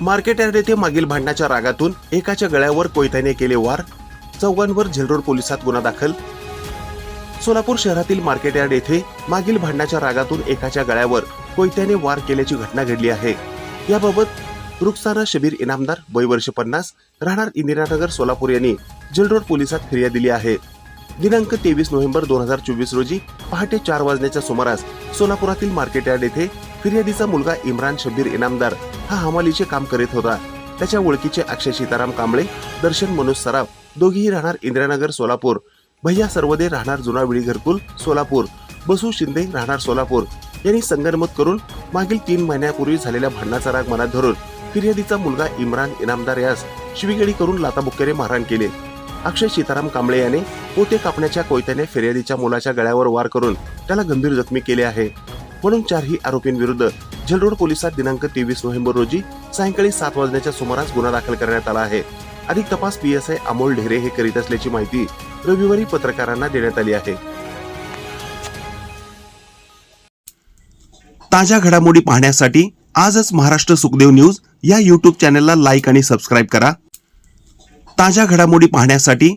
Market yard येथे मागील भांडणाच्या रागातून एकाच्या गळ्यावर कोयत्याने केले वार चौघांवर झेलरोड पोलिसात गुन्हा दाखल. सोलापूर शहरातील मार्केट यार्ड येथे मागील भांडणाच्या रागातून एकाच्या गळ्यावर कोयत्याने वार केल्याची घटना घडली आहे. याबाबत रुखसाना शबीर इनामदार वय वर्ष पन्नास राहणार इंदिरानगर सोलापूर यांनी जेलरोड पोलिसात फिर्याद दिली आहे. दिनांक तेवीस नोव्हेंबर दोन हजार चोवीस रोजी पहाटे चार वाजण्याच्या सुमारास सोलापुरातील मार्केट यार्ड येथे फिर्यादीचा मुलगा इम्रान शबीर इनामदार हा हमालीचे काम करीत होता. त्याच्या ओळखीचे अक्षय सीताराम कांबळे दर्शन मनोज सराफ दोघेही राहणार इंदिरानगर सोलापूर. भैया सर्वदे राहणार जुनाविळी घरकुल सोलापूर. बसू शिंदे राहणार सोलापूर. यांनी संगनमत करून मागील तीन महिन्यापूर्वी झालेल्या भांडणाचा राग मनात धरून फिर्यादीचा मुलगा इम्रान इनामदार यास शिवीगडी करून लाताबुक्क्याने मारहाण केले. अक्षय सीताराम कांबळे याने पोते कापण्याच्या कोयत्याने फिर्यादीच्या मुलाच्या गळ्यावर वार करून त्याला गंभीर जखमी केले आहे. म्हणून चारही आरोपींविरुद्ध जलरोड पोलिसात दिनांक तेवीस नोव्हेंबर रोजी सायंकाळी सात वाजण्याच्या सुमारास गुन्हा दाखल करण्यात आला आहे. अधिक तपास पीएसआय अमोल ढेरे हे करीत असल्याची माहिती रविवारी पत्रकारांना देण्यात आली आहे. ताज्या घडामोडी पाहण्यासाठी आजच महाराष्ट्र सुखदेव न्यूज या यूट्यूब चॅनलला लाईक आणि सबस्क्राईब करा. ताज्या घडामोडी पाहण्यासाठी